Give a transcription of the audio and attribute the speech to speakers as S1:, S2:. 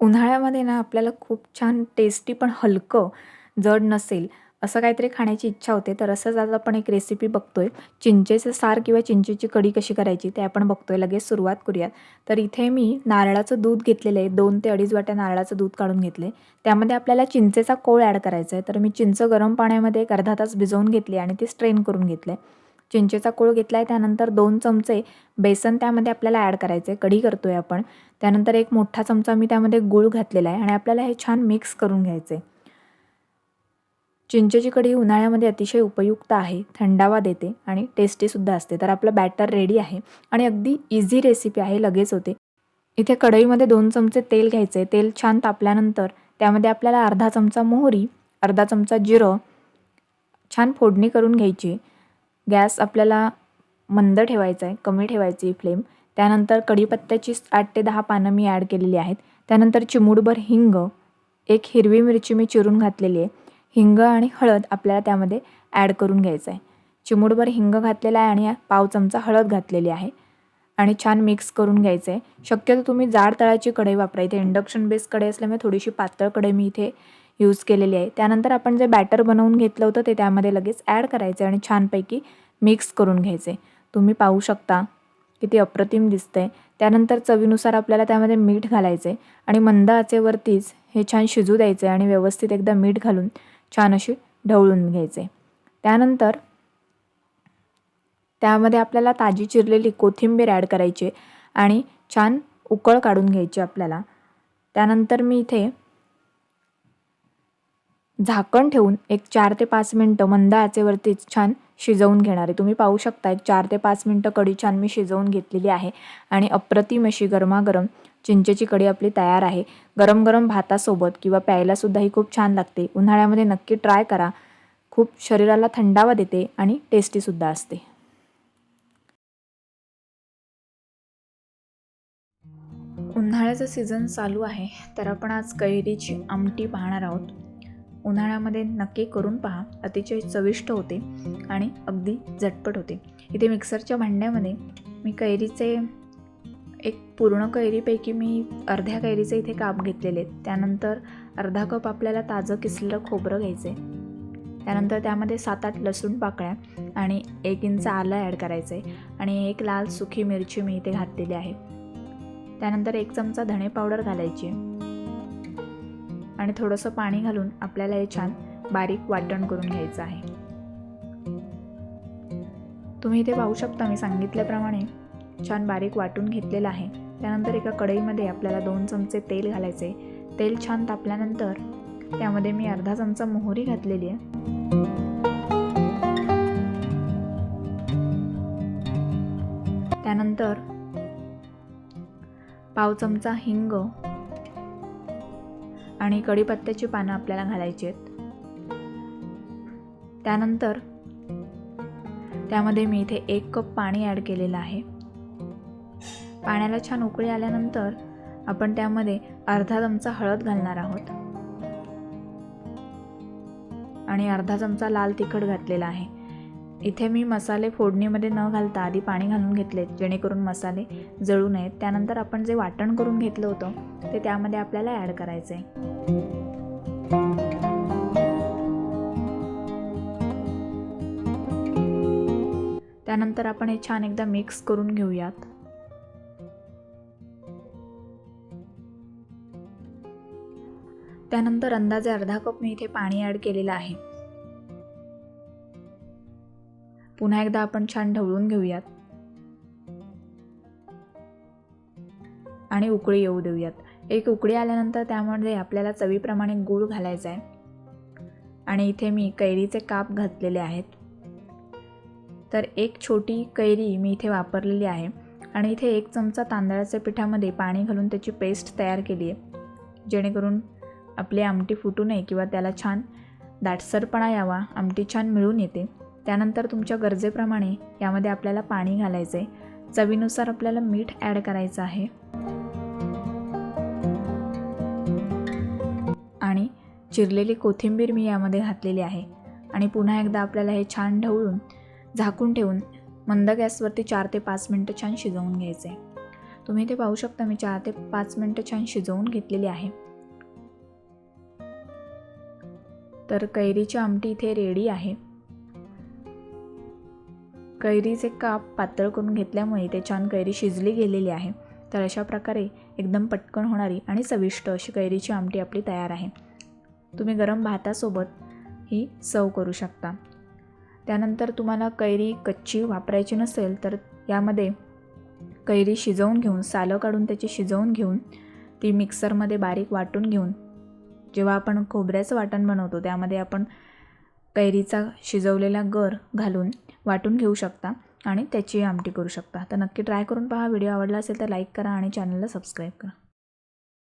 S1: उन्हाळ्यामध्ये ना आपल्याला खूप छान टेस्टी पण हलकं, जड नसेल असं काहीतरी खाण्याची इच्छा होते. तर असंच आज आपण एक रेसिपी बघतो आहे चिंचेचं सार किंवा चिंचेची कढी कशी करायची ते आपण बघतो आहे लगेच सुरुवात करूयात. तर इथे मी नारळाचं दूध घेतलेलं आहे. दोन ते अडीच वाट्या नारळाचं दूध काढून घेतले. त्यामध्ये आपल्याला चिंचेचा कोळ ॲड करायचा आहे. तर मी चिंच गरम पाण्यामध्ये एक अर्धा तास भिजवून घेतली आणि ती स्ट्रेन करून घेतले. चिंचेचा कोळ घेतला आहे त्यानंतर दोन चमचे बेसन त्यामध्ये आपल्याला ॲड करायचे कढी करतो आहे आपण. त्यानंतर एक मोठा चमचा मी त्यामध्ये गूळ घातलेला आहे आणि आपल्याला हे छान मिक्स करून घ्यायचे चिंचेची कढी उन्हाळ्यामध्ये अतिशय उपयुक्त आहे थंडावा देते आणि टेस्टीसुद्धा असते. तर आपलं बॅटर रेडी आहे आणि अगदी इझी रेसिपी आहे लगेच होते. इथे कढईमध्ये दोन चमचे तेल घ्यायचे तेल छान तापल्यानंतर त्यामध्ये आपल्याला अर्धा चमचा मोहरी अर्धा चमचा जिरं छान फोडणी करून घ्यायची. गॅस आपल्याला मंद ठेवायचा आहे कमी ठेवायची फ्लेम. त्यानंतर कढीपत्त्याची आठ ते दहा पानं मी ॲड केलेली आहेत. त्यानंतर चिमूडभर हिंग एक हिरवी मिरची मी चिरून घातलेली आहे. हिंग आणि हळद आपल्याला त्यामध्ये ॲड करून घ्यायचं आहे. चिमूडभर हिंग घातलेला आहे आणि पाव चमचा हळद घातलेली आहे. आणि छान मिक्स करून घ्यायचं आहे. शक्यतो तुम्ही जाड तळाची कढई वापरा. इथे इंडक्शन बेस कढई असल्यामुळे थोडीशी पातळ कढई मी इथे यूज केलेली आहे. त्यानंतर आपण जे बॅटर बनवून घेतलं होतं ते त्यामध्ये लगेच ॲड करायचं आणि छानपैकी मिक्स करून घ्यायचे. तुम्ही पाहू शकता किती अप्रतिम दिसतंय. त्यानंतर चवीनुसार आपल्याला त्यामध्ये मीठ घालायचे आणि मंद आचेवरतीच हे छान शिजू द्यायचे आणि व्यवस्थित एकदा मीठ घालून छान अशी ढवळून घ्यायचे. त्यानंतर त्यामध्ये आपल्याला ताजी चिरलेली कोथिंबीर ॲड करायची आणि छान उकळ काढून घ्यायची आपल्याला. त्यानंतर मी इथे झाकण ठेवून एक चार ते पाच मिनटं मंद आचेवरतीच छान शिजवून घेणार आहे. तुम्ही पाहू शकता एक चार ते पाच मिनटं कढी छान मी शिजवून घेतलेली आहे आणि अप्रतिम अशी गरमागरम चिंचेची कढी आपली तयार आहे. गरम गरम भातासोबत किंवा प्यायलासुद्धा ही खूप छान लागते. उन्हाळ्यामध्ये नक्की ट्राय करा. खूप शरीराला थंडावा देते आणि टेस्टीसुद्धा असते. उन्हाळ्याचं सीझन चालू आहे तर आपण आज कैरीची आमटी पाहणार आहोत. उन्हाळ्यामध्ये नक्की करून पहा. अतिशय चविष्ट होते आणि अगदी झटपट होते. इथे मिक्सरच्या भांड्यामध्ये मी कैरीचे एक पूर्ण कैरीपैकी मी अर्ध्या कैरीचे इथे काप घेतलेले आहेत. त्यानंतर अर्धा कप आपल्याला ताजं किसलेलं खोबरं घ्यायचं आहे त्यानंतर त्यामध्ये सात आठ लसूण पाकळ्या आणि एक इंच आलं ॲड करायचं आहे आणि एक लाल सुखी मिरची मी इथे घातलेली आहे. त्यानंतर एक चमचा धणे पावडर घालायची आहे. आणि थोडंसं पाणी घालून आपल्याला हे छान बारीक वाटण करून घ्यायचं आहे. तुम्ही इथे पाहू शकता मी सांगितल्याप्रमाणे छान बारीक वाटून घेतलेलं आहे. त्यानंतर एका कढईमध्ये आपल्याला दोन चमचे तेल घालायचे तेल छान तापल्यानंतर त्यामध्ये मी अर्धा चमचा मोहरी घातलेली आहे. त्यानंतर पाव चमचा हिंग आणि कढीपत्त्याची पानं आपल्याला घालायची आहेत. त्यानंतर त्यामध्ये मी इथे एक कप पाणी ॲड केलेलं आहे. पाण्याला छान उकळी आल्यानंतर आपण त्यामध्ये अर्धा चमचा हळद घालणार आहोत. आणि अर्धा चमचा लाल तिखट घातलेला आहे. इथे मी मसाले फोडणीमध्ये न घालता आधी पाणी घालून घेतले जेणेकरून मसाले जळू नयेत. त्यानंतर आपण जे वाटण करून घेतलं होतं ते त्यामध्ये आपल्याला ॲड करायचं आहे त्यानंतर आपण हे छान एकदा मिक्स करून घेऊयात. त्यानंतर अंदाजे अर्धा कप मी इथे पाणी ॲड केलेलं आहे. पुन्हा एकदा आपण छान ढवळून घेऊयात. आणि उकळी येऊ देऊयात. एक उकळी आल्यानंतर त्यामध्ये आपल्याला चवीप्रमाणे गूळ घालायचा आहे. आणि इथे मी कैरीचे काप घातलेले आहेत. तर एक छोटी कैरी मी इथे वापरलेली आहे. आणि इथे एक चमचा तांदळाच्या पिठामध्ये पाणी घालून त्याची पेस्ट तयार केली आहे. जेणेकरून आपली आमटी फुटू नये किंवा त्याला छान दाटसरपणा यावा आमटी छान मिळून येते. त्यानंतर तुमच्या गरजेप्रमाणे यामध्ये आपल्याला पाणी घालायचं आहे चवीनुसार आपल्याला मीठ ॲड करायचं आहे. आणि चिरलेली कोथिंबीर मी यामध्ये घातलेली आहे. आणि पुन्हा एकदा आपल्याला हे छान ढवळून झाकून ठेवून मंद गॅसवरती चार ते पाच मिनटं छान शिजवून घ्यायचे तुम्ही ते पाहू शकता मी चार ते पाच मिनटं छान शिजवून घेतलेली आहे. तर कैरीची आमटी इथे रेडी आहे. कैरीचे काप पातळ करून घेतल्यामुळे ते छान कैरी शिजली गेलेली आहे. तर अशा प्रकारे एकदम पटकन होणारी आणि चविष्ट अशी कैरीची आमटी आपली तयार आहे. तुम्ही गरम भातासोबत ही सर्व करू शकता. त्यानंतर तुम्हाला कैरी कच्ची वापरायची नसेल तर यामध्ये कैरी शिजवून घेऊन सालं काढून त्याची शिजवून घेऊन ती मिक्सरमध्ये बारीक वाटून घेऊन जेव्हा आपण खोबऱ्याचं वाटण बनवतो त्यामध्ये आपण कैरीचा शिजवलेला गर घालून वाटून घेऊ शकता आणि त्याची आमटी करू शकता. तर नक्की ट्राय करून पहा. व्हिडिओ आवडला असेल तर लाईक करा आणि चॅनलला सबस्क्राईब करा.